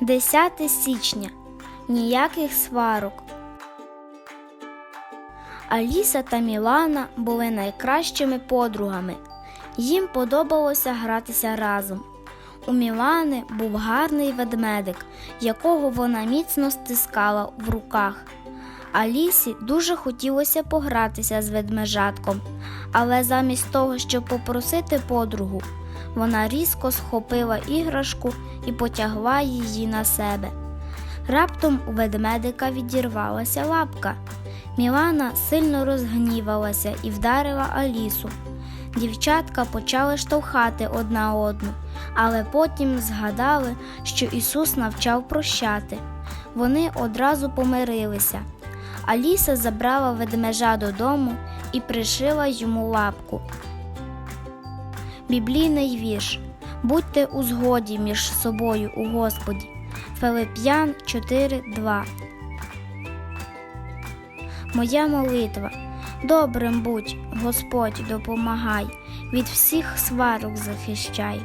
10 січня. Ніяких сварок. Аліса та Мілана були найкращими подругами. Їм подобалося гратися разом. У Мілани був гарний ведмедик, якого вона міцно стискала в руках. Алісі дуже хотілося погратися з ведмежатком, але замість того, щоб попросити подругу, вона різко схопила іграшку і потягла її на себе. Раптом у ведмедика відірвалася лапка. Мілана сильно розгнівалася і вдарила Алісу. Дівчатка почали штовхати одна одну, але потім згадали, що Ісус навчав прощати. Вони одразу помирилися. Аліса забрала ведмежа додому і пришила йому лапку. Біблійний вірш Будьте у згоді між собою у Господі. Филип'ян 4.2 Моя молитва. Добрим будь, Господь, допомагай, від всіх сварок захищай.